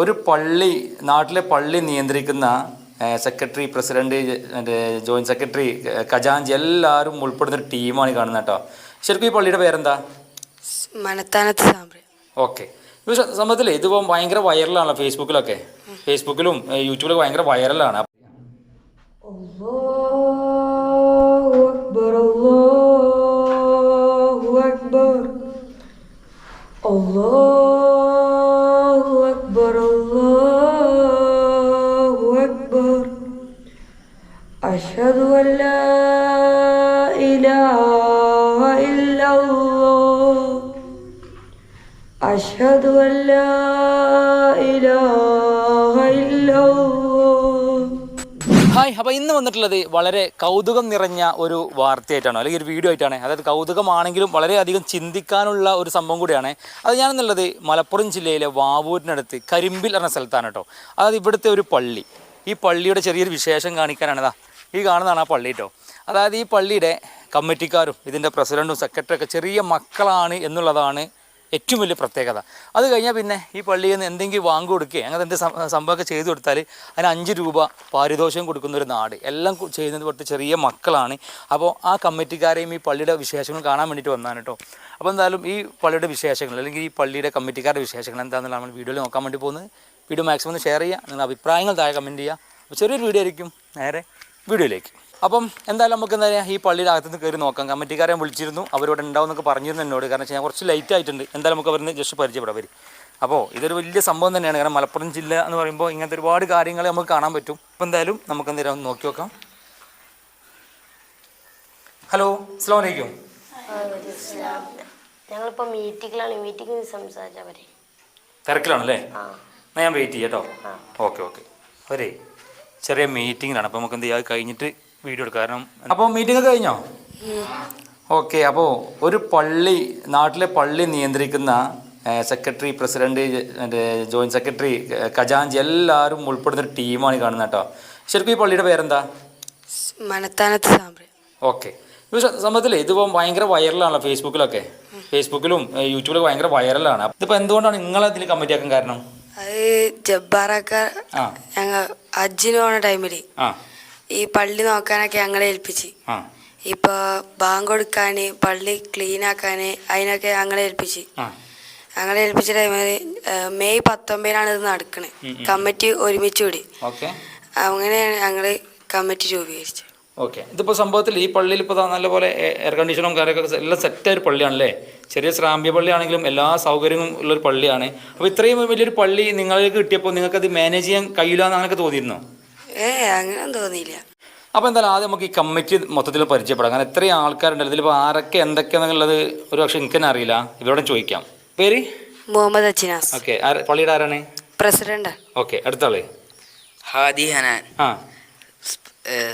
ഒരു പള്ളി നാട്ടിലെ പള്ളി നിയന്ത്രിക്കുന്ന സെക്രട്ടറി പ്രസിഡന്റ് ജോയിന്റ് സെക്രട്ടറി ഖജാൻജി എല്ലാവരും ഉൾപ്പെടുന്ന ഒരു ടീമാണ് കാണുന്നത് കേട്ടോ. ശരിക്കും ഈ പള്ളിയുടെ പേരെന്താ? മനത്താനത്ത് ഓക്കെ. സംഭവത്തിൽ ഇതിപ്പോൾ ഭയങ്കര വൈറലാണ് ഫേസ്ബുക്കിലൊക്കെ. ഫേസ്ബുക്കിലും യൂട്യൂബിലൊക്കെ ഭയങ്കര വൈറലാണ്. അക്ബർ أشهد أن لا إله إلا الله أشهد أن لا إله إلا الله ഹായ് അപ്പോൾ ഇന്ന് വന്നിട്ടുള്ളത് വളരെ കൗതുകം നിറഞ്ഞ ഒരു വാർത്തയായിട്ടാണ് അല്ലെങ്കിൽ ഒരു വീഡിയോ ആയിട്ടാണ് അതായത് കൗതുകമാണെങ്കിലും വളരെയധികം ചിന്തിക്കാനുള്ള ഒരു സംഭവം കൂടിയാണ് അത് ഞാനെന്നുള്ളത് മലപ്പുറം ജില്ലയിലെ വാവൂരിനടുത്ത് കരിമ്പിൽ എന്ന സ്ഥലത്താണ് കേട്ടോ അതായത് ഇവിടുത്തെ ഒരു പള്ളി ഈ പള്ളിയുടെ ചെറിയൊരു വിശേഷം കാണിക്കാനാണിതാ ഈ കാണുന്നതാണ് ആ പള്ളി കേട്ടോ അതായത് ഈ പള്ളിയുടെ കമ്മിറ്റിക്കാരും ഇതിന്റെ പ്രസിഡന്റും സെക്രട്ടറി ഒക്കെ ചെറിയ മക്കളാണ് എന്നുള്ളതാണ് ഏറ്റവും വലിയ പ്രത്യേകത. അത് കഴിഞ്ഞാൽ പിന്നെ ഈ പള്ളിയിൽ നിന്ന് എന്തെങ്കിലും വാങ്ങി കൊടുക്കുകയും അങ്ങനെ എന്ത് സംഭവമൊക്കെ ചെയ്തു കൊടുത്താൽ അതിന് അഞ്ച് രൂപ പാരിതോഷം കൊടുക്കുന്ന ഒരു നാട്. എല്ലാം ചെയ്യുന്നത് തൊട്ട് ചെറിയ മക്കളാണ്. അപ്പോൾ ആ കമ്മിറ്റിക്കാരെയും ഈ പള്ളിയുടെ വിശേഷങ്ങൾ കാണാൻ വേണ്ടിയിട്ട് വന്നാണ് കേട്ടോ അപ്പോൾ എന്തായാലും ഈ പള്ളിയുടെ വിശേഷങ്ങൾ അല്ലെങ്കിൽ ഈ പള്ളിയുടെ കമ്മിറ്റിക്കാരുടെ വിശേഷങ്ങൾ എന്താണെന്നുള്ള നമ്മൾ വീഡിയോയിൽ നോക്കാൻ വേണ്ടി പോകുന്നത്. വീഡിയോ മാക്സിമം ഒന്ന് ഷെയർ ചെയ്യുക. നിങ്ങളുടെ അഭിപ്രായങ്ങൾ താഴെ കമന്റ് ചെയ്യുക. അപ്പോൾ ചെറിയൊരു വീഡിയോ ആയിരിക്കും. നേരെ വീഡിയോയിലേക്ക്. അപ്പം എന്തായാലും നമുക്ക് എന്താ പറയുക ഈ പള്ളിയുടെ അകത്തുനിന്ന് കയറി നോക്കാം. കമ്മിറ്റിക്കാരെ വിളിച്ചിരുന്നു. അവരോട് ഉണ്ടാവും എന്നൊക്കെ പറഞ്ഞിരുന്നു എന്നോട്. കാരണം വെച്ചാൽ കുറച്ച് ലൈറ്റ് ആയിട്ടുണ്ട്. എന്തായാലും നമുക്ക് അവരിന്ന് ജസ്റ്റ് പരിചയപ്പെടാം. അവർ അപ്പോൾ ഇതൊരു വലിയ സംഭവം തന്നെയാണ്. കാരണം മലപ്പുറം ജില്ല എന്ന് പറയുമ്പോൾ ഇങ്ങനത്തെ ഒരുപാട് കാര്യങ്ങൾ നമുക്ക് കാണാൻ പറ്റും. അപ്പോൾ എന്തായാലും നമുക്ക് ഒന്ന് നോക്കി നോക്കാം. ഹലോ അസ്സാം വലൈക്കും മീറ്റിങ്ങിലാണ് സംസാരിച്ചാൽ തിരക്കിലാണല്ലേ? ഞാൻ വെയിറ്റ് ചെയ്യട്ടോ കേട്ടോ. ഓക്കെ ഓക്കെ അവരേ ചെറിയ മീറ്റിങ്ങിലാണ് അപ്പോൾ നമുക്ക് എന്ത് ചെയ്യാം? കഴിഞ്ഞിട്ട് വീഡിയോ എടുക്കാം. കാരണം അപ്പോൾ മീറ്റിംഗ് കഴിഞ്ഞോ? ഓക്കെ അപ്പോൾ ഒരു പള്ളി നാട്ടിലെ പള്ളി നിയന്ത്രിക്കുന്ന സെക്രട്ടറി പ്രസിഡന്റ് ജോയിന്റ് സെക്രട്ടറി ഖജാഞ്ചി ഖജാൻജി എല്ലാവരും ഉൾപ്പെടുന്ന ഒരു ടീമാണ് ഈ കാണുന്നത് കേട്ടോ. ശരിക്കും ഈ പള്ളിയുടെ പേരെന്താ? മനത്താനത്ത് ഓക്കെ ഇത് ഇതിപ്പോ സംഭവത്തിലേ ഇതിപ്പോൾ ഭയങ്കര വൈറലാണല്ലോ ഫേസ്ബുക്കിലൊക്കെ ഫേസ്ബുക്കിലും യൂട്യൂബിലും ഭയങ്കര വൈറലാണ് ഇതിപ്പോൾ എന്തുകൊണ്ടാണ് നിങ്ങളെ ഇതിൽ കമ്മിറ്റി ആക്കാൻ കാരണം? അത് ജബ്ബാറൊക്കെ ഞങ്ങൾ ഹജ്ജിന് പോണ ടൈമിൽ ആ. ഈ പള്ളി നോക്കാനൊക്കെ ഞങ്ങളെ ഏൽപ്പിച്ച്. ഇപ്പൊ ബാങ്ക് കൊടുക്കാന് പള്ളി ക്ലീൻ ആക്കാന് അതിനൊക്കെ ഞങ്ങളെ ഏൽപ്പിച്ച്. ഞങ്ങളെ ഏൽപ്പിച്ച ടൈമിൽ മെയ് പത്തൊമ്പതിനാണ് ഇത് നടക്കണേ. കമ്മിറ്റി ഒരുമിച്ച് കൂടി അങ്ങനെയാണ് ഞങ്ങൾ കമ്മിറ്റി രൂപീകരിച്ചത്. ഓക്കെ ഇതിപ്പോൾ സംഭവത്തിൽ ഈ പള്ളിയിൽ ഇപ്പോൾ നല്ലപോലെ എയർ കണ്ടീഷനും കാര്യമൊക്കെ എല്ലാം സെറ്റായ ഒരു പള്ളിയാണല്ലേ? ചെറിയ ശ്രാമ്പ്യ പള്ളിയാണെങ്കിലും എല്ലാ സൗകര്യവും ഉള്ളൊരു പള്ളിയാണ്. അപ്പോൾ ഇത്രയും വലിയൊരു പള്ളി നിങ്ങൾക്ക് കിട്ടിയപ്പോൾ നിങ്ങൾക്കത് മാനേജ് ചെയ്യാൻ കഴിയില്ല എന്ന് അങ്ങനെയൊക്കെ തോന്നിയിരുന്നോ? ഏ അങ്ങനെ തോന്നിയില്ല. അപ്പോൾ എന്തായാലും ആദ്യം നമുക്ക് ഈ കമ്മിറ്റി മൊത്തത്തിൽ പരിചയപ്പെടാം. കാരണം എത്രയും ആൾക്കാരുണ്ടല്ലോ ഇതിലിപ്പോൾ ആരൊക്കെ എന്തൊക്കെയാണെന്നുള്ളത് ഒരു പക്ഷേ എനിക്ക് തന്നെ അറിയില്ല. ഇവരോടും ചോദിക്കാം. പേര്? മുഹമ്മദ് അച്ചിനാസ് ഓക്കെ പള്ളിയുടെ ആരാണ്? പ്രസിഡന്റ്. ഓക്കെ അടുത്ത ആൾ? ഹാദി ഹനാൻ. ആ.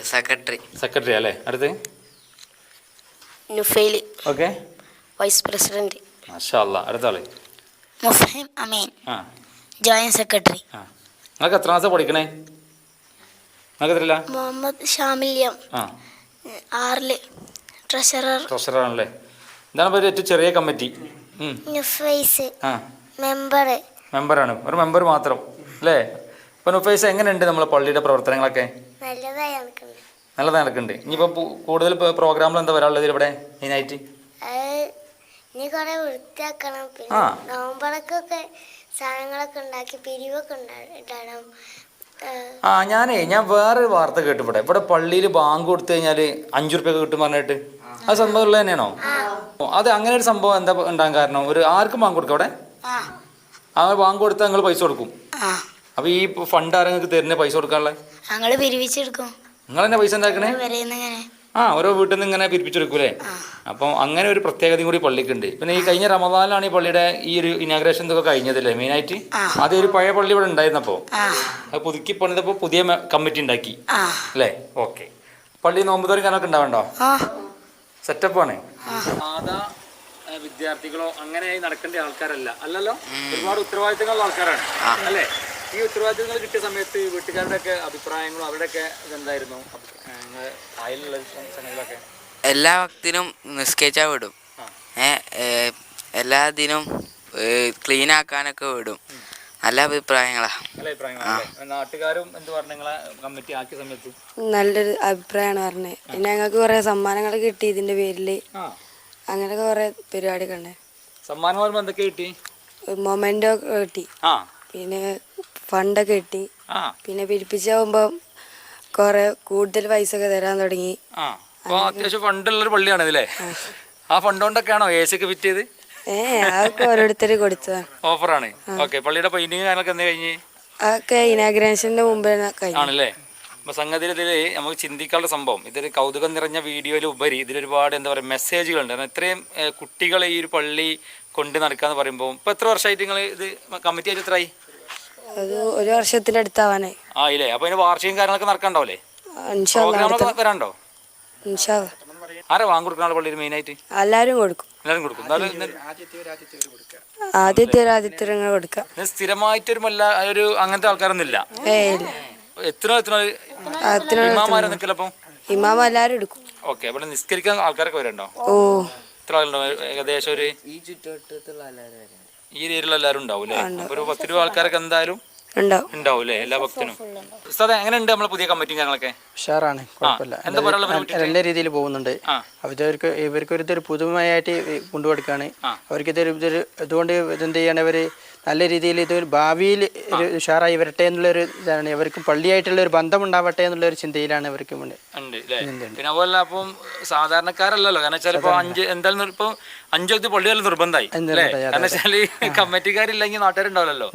സെക്രട്ടറി സെക്രട്ടറി അല്ലേ? അടുത്ത് നുഫൈലി. ഓക്കെ. വൈസ് പ്രസിഡന്റ് മാഷാ അല്ലാ അടുത്ത ആൾ. മുഫഹിം അമീൻ. ആ. ജോയിന്റ് സെക്രട്ടറി ആ. നിങ്ങൾക്ക് എത്ര മാസം പഠിക്കണേ? നിങ്ങൾക്ക് എത്രയില്ല? മുഹമ്മദ് ഷാമില്യം. ആ. ആറിൽ. ട്രഷറർ ട്രഷറാണല്ലേ ഇതാണ് ഇപ്പോൾ ഒരു ഏറ്റവും ചെറിയ കമ്മിറ്റി. ഉം. നുഫൈസ്. ആ. മെമ്പർ മെമ്പറാണ് ഒരു മെമ്പർ മാത്രം. അല്ലേ? അപ്പോൾ നുഫൈസ് എങ്ങനെയുണ്ട് നമ്മളെ പള്ളിയുടെ പ്രവർത്തനങ്ങളൊക്കെ? നല്ലതായി നടക്കുന്നുണ്ട്. ഇനിയിപ്പോ കൂടുതൽ പ്രോഗ്രാമിൽ എന്താ വരാനുള്ളത് ഇവിടെ മെയിനായിട്ട് ഇനി കുറെ വൃത്തിയാക്കണം. ആ. പിന്നെ നോമ്പടക്കൊക്കെ സാധനങ്ങളൊക്കെ ഉണ്ടാക്കി പിരിവൊക്കെ ഉണ്ടാ- ഇടണം. ഏഹ്, ആ ഞാനേ ഞാൻ വേറൊരു വാർത്ത കേട്ടു ഇവിടെ. പള്ളിയിൽ ബാങ്ക് കൊടുത്തു കഴിഞ്ഞാൽ അഞ്ചു റുപ്യ കിട്ടും പറഞ്ഞിട്ട്. അത് സംഭവം ഉള്ളത് തന്നെയാണോ അത് അങ്ങനെ ഒരു സംഭവം എന്താ ഉണ്ടാകാൻ കാരണം? ഒരു ആർക്കും ബാങ്ക് കൊടുക്കാം അവിടെ ആ. ബാങ്ക് കൊടുത്താൽ നിങ്ങൾ പൈസ കൊടുക്കും. ആ അപ്പോൾ ഈ ഫണ്ട് ആരെങ്കിലും തരുന്ന പൈസ കൊടുക്കാനുള്ള? പിരിവിച്ചെടുക്കും. നിങ്ങൾ തന്നെ പൈസ ഉണ്ടാക്കണേ വരെയെന്നിങ്ങനെ ആ ഓരോ വീട്ടിൽ നിന്ന് ഇങ്ങനെ പിരിപ്പിച്ചെടുക്കൂലേ അപ്പം അങ്ങനെ ഒരു പ്രത്യേകതയും കൂടി പള്ളിക്കുണ്ട്. പിന്നെ ഈ കഴിഞ്ഞ റമദാനിലാണ് ഈ പള്ളിയുടെ ഈ ഒരു ഇനാഗ്രേഷൻ ഇതൊക്കെ കഴിഞ്ഞതല്ലേ മെയിനായിട്ട്? ആദ്യം ഒരു പഴയ പള്ളി ഇവിടെ ഉണ്ടായിരുന്നപ്പോൾ അത് പുതുക്കി പണിതപ്പോൾ പുതിയ കമ്മിറ്റി ഉണ്ടാക്കി. അല്ലേ? ഓക്കെ. പള്ളി നോമ്പുതോറും കാനൊക്കെ ഉണ്ടാവണ്ടോ? ആ. സെറ്റപ്പാണ് സാധാ ഏഹ്, വിദ്യാർത്ഥികളോ അങ്ങനെ നടക്കേണ്ട ആൾക്കാരല്ല. അല്ലല്ലോ? ഒരുപാട് ഉത്തരവാദിത്തങ്ങളുള്ള ആൾക്കാരാണ്. അല്ലേ? ഈ ഉത്തരവാദിത്തങ്ങൾ കിട്ടിയ സമയത്ത് വീട്ടുകാരുടെ ഒക്കെ അഭിപ്രായങ്ങളും അവരുടെയൊക്കെ ഇതെന്തായിരുന്നു? സംഗതികളൊക്കെ? എല്ലാ ഭക്തിനും നിസ്കരിച്ചാൽ വിടും. എല്ലാ ദിനും ക്ലീൻ ആക്കാനൊക്കെ വിടും. നല്ല അഭിപ്രായങ്ങളാ. നല്ല അഭിപ്രായങ്ങളാണ് നാട്ടുകാരും എന്ത് പറഞ്ഞു? കമ്മിറ്റി ആക്കിയ സമയത്ത്? നല്ലൊരു അഭിപ്രായമാണ് പറഞ്ഞത്. പിന്നെ ഞങ്ങൾക്ക് കുറെ സമ്മാനങ്ങൾ കിട്ടി ഇതിന്റെ പേരിൽ ആ. അങ്ങനെയൊക്കെ കുറെ പരിപാടിയൊക്കെ ഉണ്ട്. സമ്മാനം എന്തൊക്കെ കിട്ടി? മൊമെന്റോ കിട്ടി. ആ. പിന്നെ ഫണ്ടൊക്കെ കിട്ടി. ആ. പിന്നെ പിരിപ്പിച്ചാകുമ്പോൾ കുറേ കൂടുതൽ പൈസ ഒക്കെ തരാൻ തുടങ്ങി. ആ. അപ്പോൾ അത്യാവശ്യം ഫണ്ടുള്ളൊരു പള്ളിയാണ് ഇതില്ലേ ആ ഫണ്ട് കൊണ്ടൊക്കെയാണോ എ സി ഒക്കെ ഫിറ്റ് ചെയ്ത് ഏ അതൊക്കെ ഓരോരുത്തർ കൊടുത്തതാണ് ഓഫറാണ്. ഓക്കെ പള്ളിയുടെ പെയിന്റിങ് കാര്യങ്ങളൊക്കെ കഴിഞ്ഞ്? അതൊക്കെ മുമ്പേ കഴിഞ്ഞു. ആണല്ലേ? അപ്പൊ സംഗതിയിൽ ഇതിൽ നമുക്ക് ചിന്തിക്കാനുള്ള സംഭവം. ഇതൊരു കൗതുകം നിറഞ്ഞ വീഡിയോയിൽ ഉപരി ഇതിലൊരുപാട് എന്താ പറയുക മെസ്സേജുകളുണ്ട് കാരണം ഇത്രയും കുട്ടികളെ ഈ ഒരു പള്ളി കൊണ്ട് നടക്കാന്ന് പറയുമ്പോൾ ഇപ്പൊ എത്ര വർഷമായിട്ട് നിങ്ങൾ ഇത് കമ്മിറ്റി ആയിട്ട് എത്രയായി അത് ഒരു വർഷത്തിനടുത്താവാനായി ആ ഇല്ലേ അപ്പൊ അതിന് വാർഷികം കാര്യങ്ങളൊക്കെ നടക്കണ്ടാവല്ലേ ഇൻഷാ അല്ലാ പ്രോഗ്രാമൊക്കെ വരാണ്ടോ ഇൻഷാ അല്ലാ. ആരാ പള്ളിയിൽ എല്ലാവരും കൊടുക്കും. എല്ലാവരും കൊടുക്കും. എന്നാലും ഇന്ന് ആദ്യത്തെ ഒരു ആദ്യത്തെ ഒരു ഇങ്ങനെ കൊടുക്കാം ഇന്ന് സ്ഥിരമായിട്ടൊരു മല്ല ഒരു അങ്ങനത്തെ ആൾക്കാരൊന്നും ഇല്ല ഏ ഇല്ല. എത്ര എത്ര ഇമാമാരെ നിൽക്കില്ല അപ്പം? ഇമാമ എല്ലാവരും എടുക്കും. ഓക്കെ അവിടെ നിസ്കരിക്കാൻ ആൾക്കാരൊക്കെ വരുന്നുണ്ടോ? ഓ. എത്ര ആളുണ്ടോ? ഏകദേശം ഒരു ഈ ചുറ്റുവട്ടത്തുള്ള എല്ലാവരും ഈ ഏരിയയിലുള്ള എല്ലാവരും ഉണ്ടാവും അല്ലേ ഒരു പത്ത് രൂപ ആൾക്കാരൊക്കെ എന്തായാലും ഉണ്ടാവും. അല്ലേ എല്ലാ ഭക്തനും. ഉസ്താദ് എങ്ങനെ ഉണ്ട് നമ്മളെ പുതിയ ഉഷാറാണ് കുഴപ്പമില്ല. നല്ല- രീതിയിൽ പോകുന്നുണ്ട്. അവർക്ക് ഇവർക്ക് ഒരു ഇതൊരു പുതുമയായിട്ട് കൊണ്ടുകൊടുക്കുകയാണ് അവർക്ക് ഇതൊരു ഇതൊരു ഇതുകൊണ്ട് ഇതെന്ത് ചെയ്യാണ് ഇവർ നല്ല രീതിയിൽ ഇത് ഭാവിയിൽ ഒരു ഉഷാറായി വരട്ടെ എന്നുള്ളൊരു ഇതാണ്. ഇവർക്ക് പള്ളിയായിട്ടുള്ള ഒരു ബന്ധം ഉണ്ടാവട്ടെ എന്നുള്ള ഒരു ചിന്തയിലാണ് ഇവർക്ക് അല്ലേ പിന്നെ അതുപോലെ അപ്പം സാധാരണക്കാരല്ലല്ലോ. കാരണം വെച്ചാൽ ഇപ്പൊ അഞ്ച് എന്തായാലും ഇപ്പൊ അഞ്ചൊക്കെ പള്ളികൾ നിർബന്ധമായി അല്ലേ നിർബന്ധമായി, കാരണം വെച്ചാൽ കമ്മിറ്റിക്കാരില്ലെങ്കിൽ നാട്ടുകാരുണ്ടാവില്ലല്ലോ.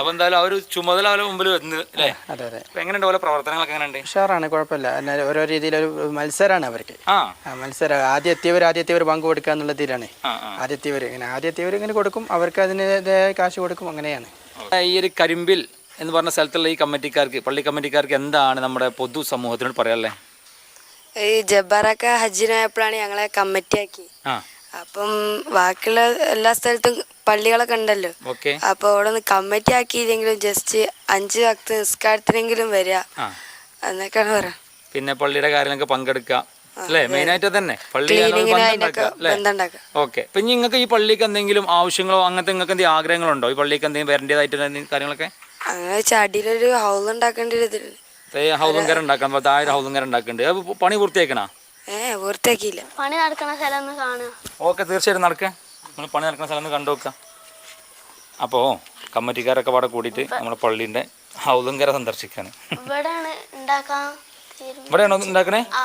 അപ്പൊ എന്തായാലും ആ ഒരു ചുമതല അവരെ മുമ്പിൽ വന്ന് അല്ലേ അതെ അതെ. എങ്ങനെ എങ്ങനെയുണ്ട് പോലെ പ്രവർത്തനങ്ങളൊക്കെ എങ്ങനെയുണ്ട്? ഉഷാറാണ് കുഴപ്പമില്ല. ഓരോ രീതിയിലൊരു മത്സരമാണ് അവർക്ക്. മത്സരം ആദ്യം എത്തിയവർ ആദ്യത്തെ എത്തിയവർ പങ്ക് കൊടുക്കുക എന്നുള്ളതിലാണ് ആ ആദ്യത്തെ ഇങ്ങനെ ആദ്യത്തെ ഇങ്ങനെ കൊടുക്കും. അവർക്ക് അതിന്റെതായ കാശ് കൊടുക്കും. അങ്ങനെയാണ്. ഈ ഒരു കരിമ്പിൽ എന്ന് പറഞ്ഞ സ്ഥലത്തുള്ള ഈ കമ്മിറ്റിക്കാർക്ക് പള്ളി കമ്മിറ്റിക്കാർക്ക് എന്താണ് നമ്മുടെ പൊതു സമൂഹത്തിനോട് പറയാല്ലേ ഈ ജബ്ബാറൊക്കെ ഹജ്ജിനായപ്പോഴാണ് ഞങ്ങളെ കമ്മിറ്റിയാക്കി. അപ്പം ബാക്കിയുള്ള എല്ലാ സ്ഥലത്തും പള്ളികളൊക്കെ ഉണ്ടല്ലോ. അപ്പൊ അവിടെ നിന്ന് കമ്മിറ്റി ആക്കിയില്ലെങ്കിലും ജസ്റ്റ് അഞ്ച് വക്ത നിസ്കാരത്തിനെങ്കിലും വരിക. എന്നൊക്കെയാണ് പറയാം പിന്നെ പള്ളിയുടെ കാര്യങ്ങളൊക്കെ പങ്കെടുക്കുക. അല്ലേ? തന്നെ അതിനൊക്കെ ബന്ധം ഉണ്ടാക്കുക. ഓക്കെ. ഇപ്പൊ നിങ്ങൾക്ക് ഈ പള്ളിക്ക് എന്തെങ്കിലും ആവശ്യങ്ങളോ അങ്ങനത്തെ നിങ്ങൾക്ക് എന്തെങ്കിലും ആഗ്രഹങ്ങളുണ്ടോ? ഈ പള്ളിക്ക് എന്തെങ്കിലും വരേണ്ടതായിട്ട് കാര്യങ്ങളൊക്കെ? ചടിയിലൊരു ഹൗസ് ഉണ്ടാക്കേണ്ട ഇതിലുണ്ട് ഹൗദങ്കര ഉണ്ടാക്കാൻ താഴെ ഹൗദങ്കര ഉണ്ടാക്കുന്നുണ്ട്. പണി പൂർത്തിയാക്കണോ? ഏ പൂർത്തിയാക്കിയില്ല. പണി നടക്കുന്ന സ്ഥലം ഓക്കെ തീർച്ചയായിട്ടും നടക്കുക നമ്മൾ പണി നടക്കുന്ന സ്ഥലം കണ്ടു നോക്കാം അപ്പോൾ കമ്മിറ്റിക്കാരൊക്കെ പാടെ കൂടിയിട്ട് നമ്മുടെ പള്ളീന്റെ കര സന്ദർശിക്കാണ്. ഇവിടെയാണ് ഉണ്ടാക്കണേ? ആ.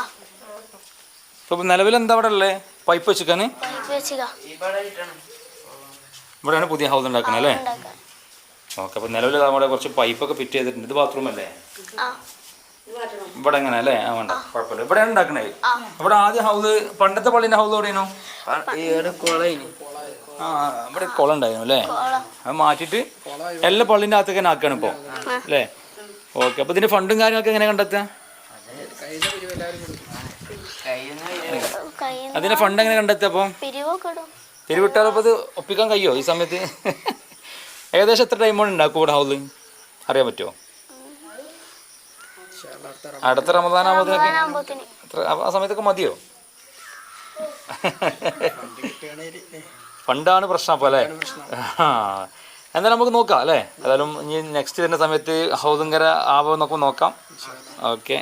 ഇപ്പോൾ നിലവിൽ എന്താ അവിടെ ഉള്ളത് പൈപ്പ് വെച്ചിക്കാന്? ഇവിടെയാണ് പുതിയ ഹൗസ് ഉണ്ടാക്കുന്നത് അല്ലേ? ഓക്കെ അപ്പോൾ നിലവിൽ നമ്മുടെ കുറച്ച് പൈപ്പൊക്കെ ഫിറ്റ് ചെയ്തിട്ടുണ്ട്. ഇത് ബാത്റൂം അല്ലേ? ഇവിടെ എങ്ങനെ അല്ലേ? ആ വേണ്ട. കുഴപ്പമില്ല. ഇവിടെയാണ് ഉണ്ടാക്കണേ? ഇവിടെ ആദ്യം ഹൗസ് പണ്ടത്തെ പള്ളിന്റെ ഹൗസ് എവിടെയാണോ ആ ഇവിടെ കുളം ഉണ്ടായിരുന്നു അല്ലേ? അത് മാറ്റിയിട്ട് എല്ലാ പള്ളിന്റെ അകത്തൊക്കെ തന്നെ ആക്കുകയാണ് ഇപ്പോൾ അല്ലേ? ഓക്കെ അപ്പോൾ ഇതിന്റെ ഫണ്ടും കാര്യങ്ങളൊക്കെ എങ്ങനെ കണ്ടെത്തുക? അതിന്റെ ഫണ്ട് എങ്ങനെ കണ്ടെത്തിയപ്പോ? അപ്പോൾ അത് ഇത് ഒപ്പിക്കാൻ കഴിയോ ഈ സമയത്ത്? ഏകദേശം എത്ര ടൈം കൊണ്ട് ഉണ്ടാക്കും ഇവിടെ ഹൗസ് അറിയാൻ പറ്റുമോ അടുത്ത റമദാനാകുമ്പോഴത്തേക്ക് ആ സമയത്തൊക്കെ മതിയോ? ഫണ്ടാണ് പ്രശ്നം അപ്പോൾ അല്ലേ? ആ. എന്തായാലും നമുക്ക് നോക്കാം അല്ലേ? ഏതായാലും ഇനി നെക്സ്റ്റ് വരുന്ന സമയത്ത് ഹൗദങ്കര ആവോ എന്നൊക്കെ നോക്കാം ഓക്കെ